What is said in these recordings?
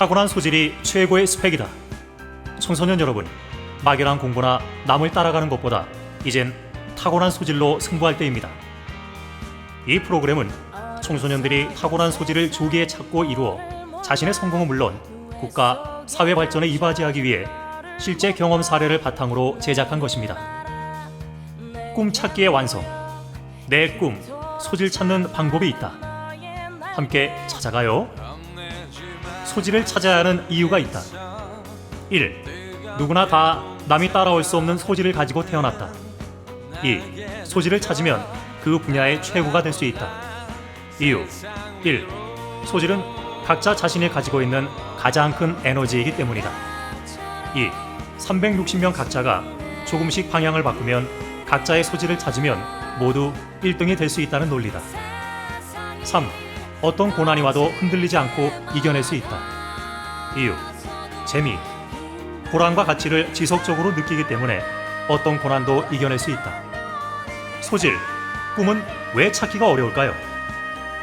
타고난 소질이 최고의 스펙이다. 청소년 여러분, 막연한 공부나 남을 따라가는 것보다 이젠 타고난 소질로 승부할 때입니다. 이 프로그램은 청소년들이 타고난 소질을 조기에 찾고 이루어 자신의 성공은 물론 국가, 사회 발전에 이바지하기 위해 실제 경험 사례를 바탕으로 제작한 것입니다. 꿈 찾기의 완성. 내 꿈, 소질 찾는 방법이 있다. 함께 찾아가요. 소질을 찾아야 하는 이유가 있다. 1. 누구나 다 남이 따라올 수 없는 소질을 가지고 태어났다. 2. 소질을 찾으면 그 분야의 최고가 될 수 있다. 이유 1. 소질은 각자 자신이 가지고 있는 가장 큰 에너지이기 때문이다. 2. 360명 각자가 조금씩 방향을 바꾸면 각자의 소질을 찾으면 모두 1등이 될 수 있다는 논리다. 3. 어떤 고난이 와도 흔들리지 않고 이겨낼 수 있다. 이유 재미 보람과 가치를 지속적으로 느끼기 때문에 어떤 고난도 이겨낼 수 있다. 소질 꿈은 왜 찾기가 어려울까요?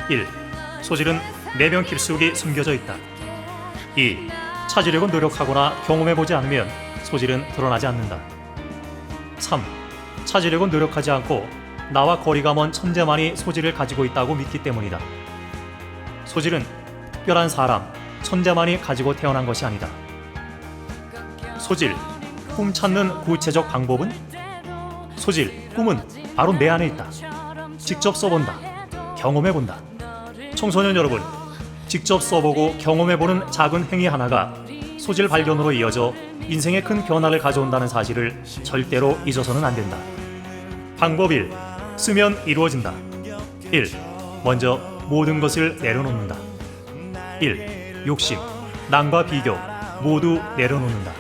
1. 소질은 내면 깊숙이 숨겨져 있다. 2. 찾으려고 노력하거나 경험해보지 않으면 소질은 드러나지 않는다. 3. 찾으려고 노력하지 않고 나와 거리가 먼 천재만이 소질을 가지고 있다고 믿기 때문이다. 소질은 특별한 사람, 천재만이 가지고 태어난 것이 아니다. 소질, 꿈 찾는 구체적 방법은? 소질, 꿈은 바로 내 안에 있다. 직접 써본다. 경험해본다. 청소년 여러분, 직접 써보고 경험해보는 작은 행위 하나가 소질 발견으로 이어져 인생에 큰 변화를 가져온다는 사실을 절대로 잊어서는 안 된다. 방법 1. 쓰면 이루어진다. 1. 먼저 모든 것을 내려놓는다. 1. 욕심, 남과 비교 모두 내려놓는다.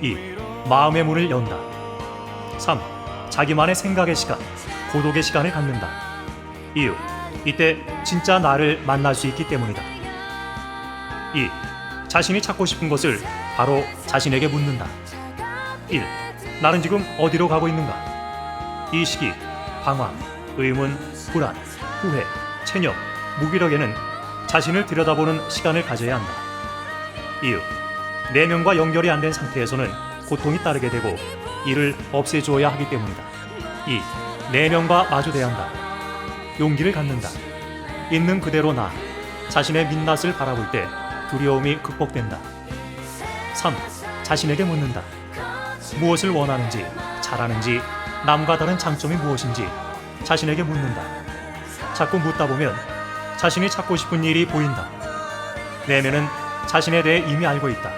2. 마음의 문을 연다. 3. 자기만의 생각의 시간, 고독의 시간을 갖는다. 이유. 이때 진짜 나를 만날 수 있기 때문이다. 2. 자신이 찾고 싶은 것을 바로 자신에게 묻는다. 1. 나는 지금 어디로 가고 있는가? 이 시기 방황, 의문, 불안, 후회, 체념, 무기력에는 자신을 들여다보는 시간을 가져야 한다. 이유. 내면과 연결이 안 된 상태에서는 고통이 따르게 되고 이를 없애주어야 하기 때문이다. 2. 내면과 마주대야 한다. 용기를 갖는다. 있는 그대로 나 자신의 민낯을 바라볼 때 두려움이 극복된다. 3. 자신에게 묻는다. 무엇을 원하는지, 잘하는지, 남과 다른 장점이 무엇인지 자신에게 묻는다. 자꾸 묻다 보면 자신이 찾고 싶은 일이 보인다. 내면은 자신에 대해 이미 알고 있다.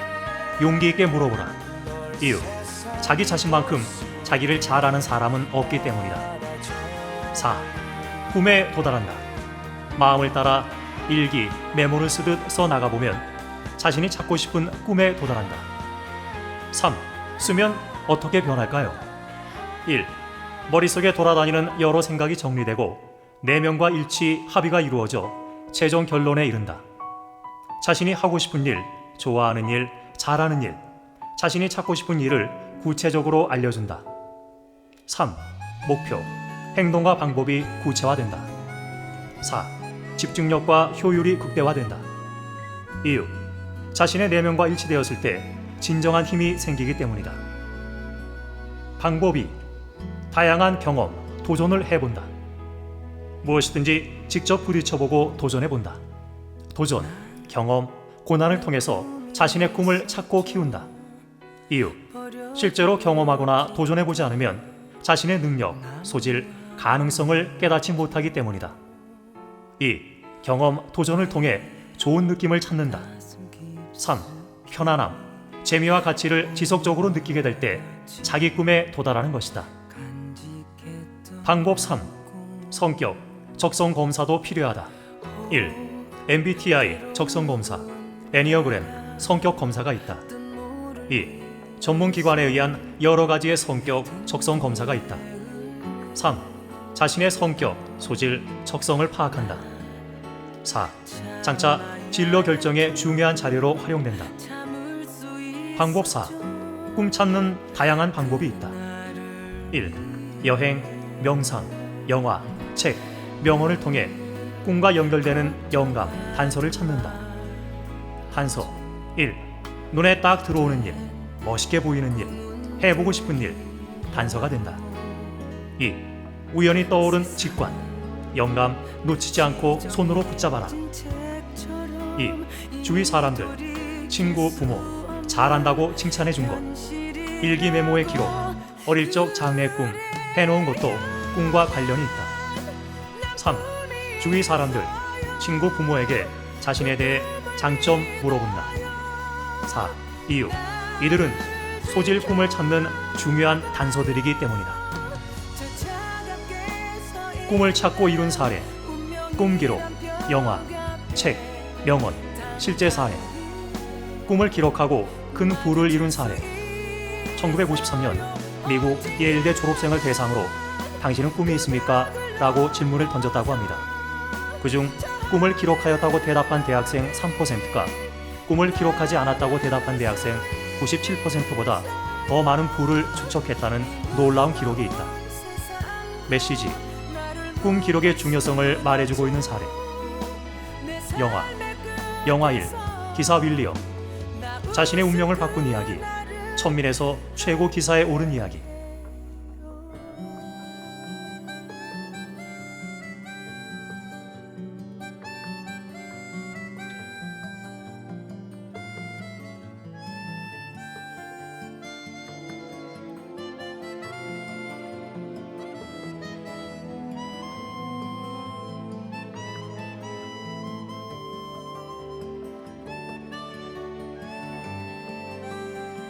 용기 있게 물어보라. 이유. 자기 자신만큼 자기를 잘 아는 사람은 없기 때문이다. 4. 꿈에 도달한다. 마음을 따라 일기, 메모를 쓰듯 써 나가보면 자신이 찾고 싶은 꿈에 도달한다. 3. 쓰면 어떻게 변할까요? 1. 머릿속에 돌아다니는 여러 생각이 정리되고 내면과 일치, 합의가 이루어져 최종 결론에 이른다. 자신이 하고 싶은 일, 좋아하는 일, 잘하는 일, 자신이 찾고 싶은 일을 구체적으로 알려준다. 3. 목표, 행동과 방법이 구체화된다. 4. 집중력과 효율이 극대화된다. 이유. 자신의 내면과 일치되었을 때 진정한 힘이 생기기 때문이다. 방법이 다양한 경험, 도전을 해본다. 무엇이든지 직접 부딪혀보고 도전해본다. 도전, 경험, 고난을 통해서 자신의 꿈을 찾고 키운다. 이유. 실제로 경험하거나 도전해보지 않으면 자신의 능력, 소질, 가능성을 깨닫지 못하기 때문이다. 2. 경험, 도전을 통해 좋은 느낌을 찾는다. 3. 편안함, 재미와 가치를 지속적으로 느끼게 될 때 자기 꿈에 도달하는 것이다. 방법 3. 성격, 적성 검사도 필요하다. 1. MBTI 적성 검사, 애니어그램 성격 검사가 있다. 2. 전문 기관에 의한 여러 가지의 성격 적성 검사가 있다. 3. 자신의 성격, 소질, 적성을 파악한다. 4. 장차 진로 결정에 중요한 자료로 활용된다. 방법 4. 꿈 찾는 다양한 방법이 있다. 1. 여행, 명상, 영화, 책, 명언을 통해 꿈과 연결되는 영감, 단서를 찾는다. 단서 1. 눈에 딱 들어오는 일, 멋있게 보이는 일, 해보고 싶은 일, 단서가 된다. 2. 우연히 떠오른 직관, 영감 놓치지 않고 손으로 붙잡아라. 2. 주위 사람들, 친구, 부모, 잘한다고 칭찬해 준 것. 일기 메모의 기록, 어릴 적 장래 꿈, 해놓은 것도 꿈과 관련이 있다. 3. 주위 사람들, 친구, 부모에게 자신에 대해 장점 물어본다. 4. 이유. 이들은 소질 꿈을 찾는 중요한 단서들이기 때문이다. 꿈을 찾고 이룬 사례, 꿈 기록, 영화, 책, 명언, 실제 사례. 꿈을 기록하고 큰 부를 이룬 사례. 1953년 미국 예일대 졸업생을 대상으로 당신은 꿈이 있습니까? 라고 질문을 던졌다고 합니다. 그중 꿈을 기록하였다고 대답한 대학생 3%가 꿈을 기록하지 않았다고 대답한 대학생 97%보다 더 많은 부를 축적했다는 놀라운 기록이 있다. 메시지 꿈 기록의 중요성을 말해주고 있는 사례 영화 영화 1 기사 윌리엄 자신의 운명을 바꾼 이야기 천민에서 최고 기사에 오른 이야기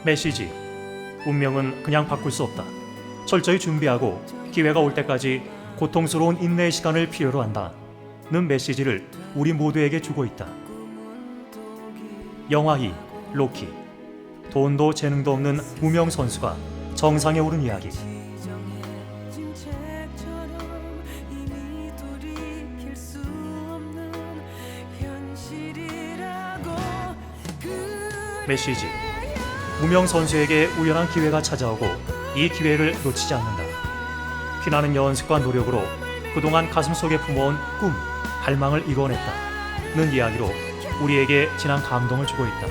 메시지 운명은 그냥 바꿀 수 없다. 철저히 준비하고 기회가 올 때까지 고통스러운 인내의 시간을 필요로 한다. 는 메시지를 우리 모두에게 주고 있다. 영화희 로키 돈도 재능도 없는 무명 선수가 정상에 오른 이야기. 메시지 무명 선수에게 우연한 기회가 찾아오고 이 기회를 놓치지 않는다. 피나는 연습과 노력으로 그동안 가슴속에 품어온 꿈, 갈망을 이뤄냈다.는 이야기로 우리에게 진한 감동을 주고 있다.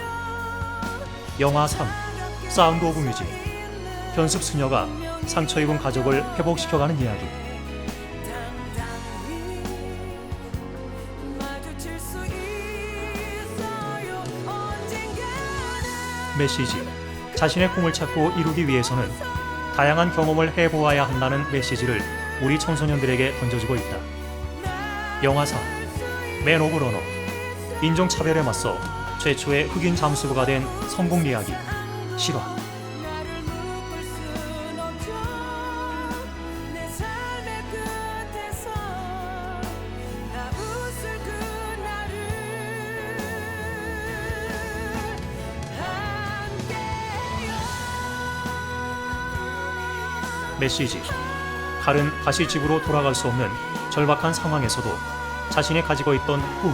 영화 3 사운드 오브 뮤직 현숙 수녀가 상처 입은 가족을 회복시켜가는 이야기 메시지 자신의 꿈을 찾고 이루기 위해서는 다양한 경험을 해보아야 한다는 메시지를 우리 청소년들에게 던져주고 있다. 영화사 맨 오브 러너 인종차별에 맞서 최초의 흑인 잠수부가 된 성공 이야기 실화 메시지 칼은 다시 집으로 돌아갈 수 없는 절박한 상황에서도 자신이 가지고 있던 꿈,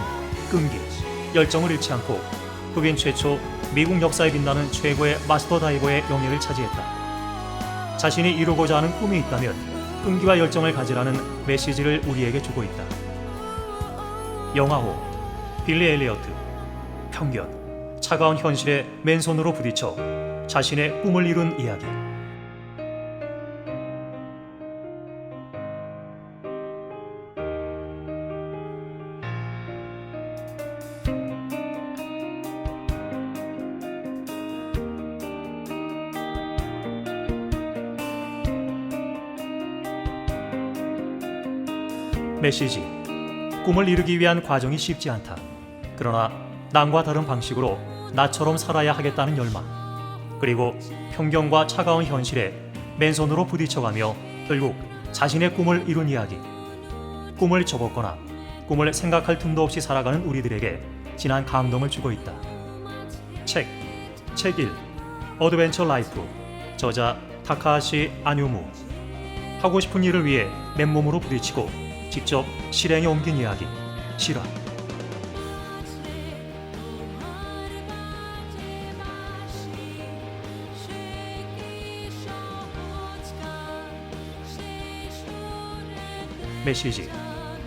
끈기, 열정을 잃지 않고 흑인 최초 미국 역사에 빛나는 최고의 마스터 다이버의 영예를 차지했다. 자신이 이루고자 하는 꿈이 있다면 끈기와 열정을 가지라는 메시지를 우리에게 주고 있다. 영화호 빌리 엘리어트 편견 차가운 현실에 맨손으로 부딪혀 자신의 꿈을 이룬 이야기 메시지. 꿈을 이루기 위한 과정이 쉽지 않다. 그러나 남과 다른 방식으로 나처럼 살아야 하겠다는 열망. 그리고 편견과 차가운 현실에 맨손으로 부딪혀가며 결국 자신의 꿈을 이룬 이야기. 꿈을 접었거나 꿈을 생각할 틈도 없이 살아가는 우리들에게 진한 감동을 주고 있다. 책, 책 1, 어드벤처 라이프, 저자 타카하시 아뉴무. 하고 싶은 일을 위해 맨몸으로 부딪히고 직접 실행에 옮긴 이야기. 실화. 메시지.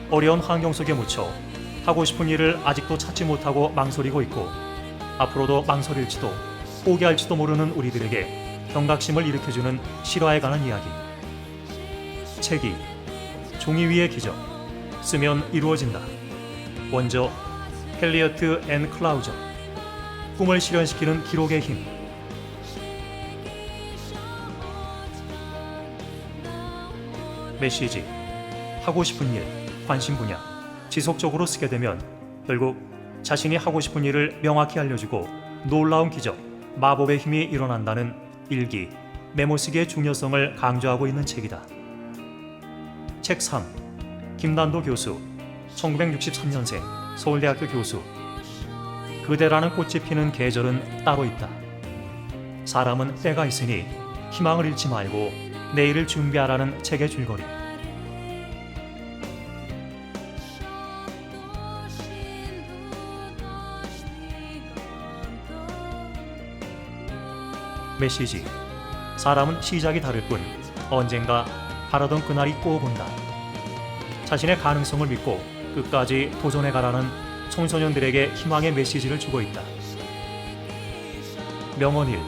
어려운 환경 속에 묻혀 하고 싶은 일을 아직도 찾지 못하고 망설이고 있고 앞으로도 망설일지도 포기할지도 모르는 우리들에게 경각심을 일으켜주는 실화에 관한 이야기. 책이 종이 위의 기적 쓰면 이루어진다. 원조 헬리어트 앤 클라우저 꿈을 실현시키는 기록의 힘. 메시지 하고 싶은 일, 관심 분야 지속적으로 쓰게 되면 결국 자신이 하고 싶은 일을 명확히 알려주고 놀라운 기적, 마법의 힘이 일어난다는 일기, 메모쓰기의 중요성을 강조하고 있는 책이다. 책 3. 김난도 교수, 1963년생, 서울대학교 교수. 그대라는 꽃이 피는 계절은 따로 있다. 사람은 때가 있으니 희망을 잃지 말고 내일을 준비하라는 책의 줄거리. 메시지. 사람은 시작이 다를 뿐 언젠가 바라던 그날이 꼭 온다. 자신의 가능성을 믿고 끝까지 도전해 가라는 청소년들에게 희망의 메시지를 주고 있다. 명언 1.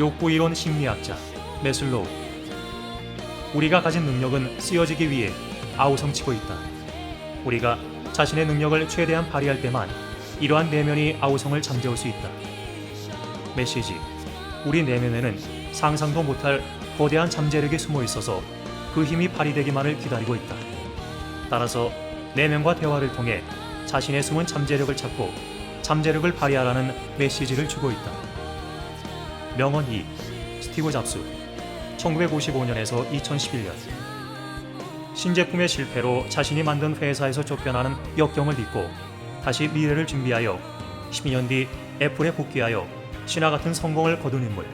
욕구 이론 심리학자 메슬로우 우리가 가진 능력은 쓰여지기 위해 아우성치고 있다. 우리가 자신의 능력을 최대한 발휘할 때만 이러한 내면이 아우성을 잠재울 수 있다. 메시지 우리 내면에는 상상도 못할 거대한 잠재력이 숨어 있어서 그 힘이 발휘되기만을 기다리고 있다. 따라서 내면과 대화를 통해 자신의 숨은 잠재력을 찾고 잠재력을 발휘하라는 메시지를 주고 있다. 명언 2. 스티브 잡스 1955년에서 2011년 신제품의 실패로 자신이 만든 회사에서 쫓겨나는 역경을 딛고 다시 미래를 준비하여 12년 뒤 애플에 복귀하여 신화 같은 성공을 거둔 인물.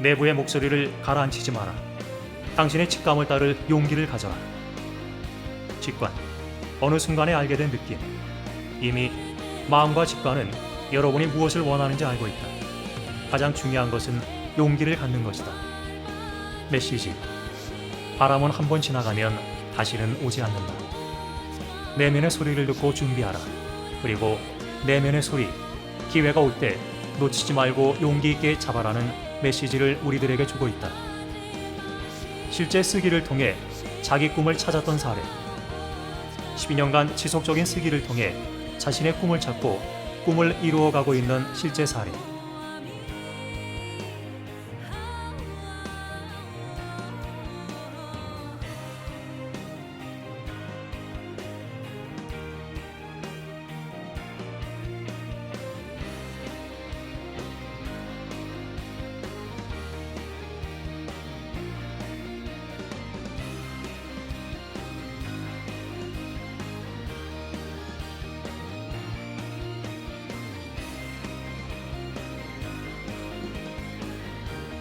내부의 목소리를 가라앉히지 마라. 당신의 직감을 따를 용기를 가져라. 직관. 어느 순간에 알게 된 느낌. 이미 마음과 직관은 여러분이 무엇을 원하는지 알고 있다. 가장 중요한 것은 용기를 갖는 것이다. 메시지. 바람은 한 번 지나가면 다시는 오지 않는다. 내면의 소리를 듣고 준비하라. 그리고 내면의 소리, 기회가 올 때 놓치지 말고 용기 있게 잡아라는 메시지를 우리들에게 주고 있다. 실제 쓰기를 통해 자기 꿈을 찾았던 사례. 12년간 지속적인 쓰기를 통해 자신의 꿈을 찾고 꿈을 이루어가고 있는 실제 사례.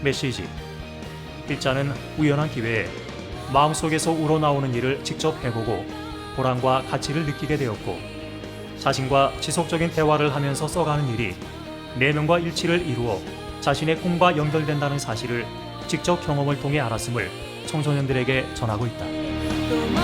메시지. 일자는 우연한 기회에 마음속에서 우러나오는 일을 직접 해보고 보람과 가치를 느끼게 되었고 자신과 지속적인 대화를 하면서 써가는 일이 내면과 일치를 이루어 자신의 꿈과 연결된다는 사실을 직접 경험을 통해 알았음을 청소년들에게 전하고 있다. 또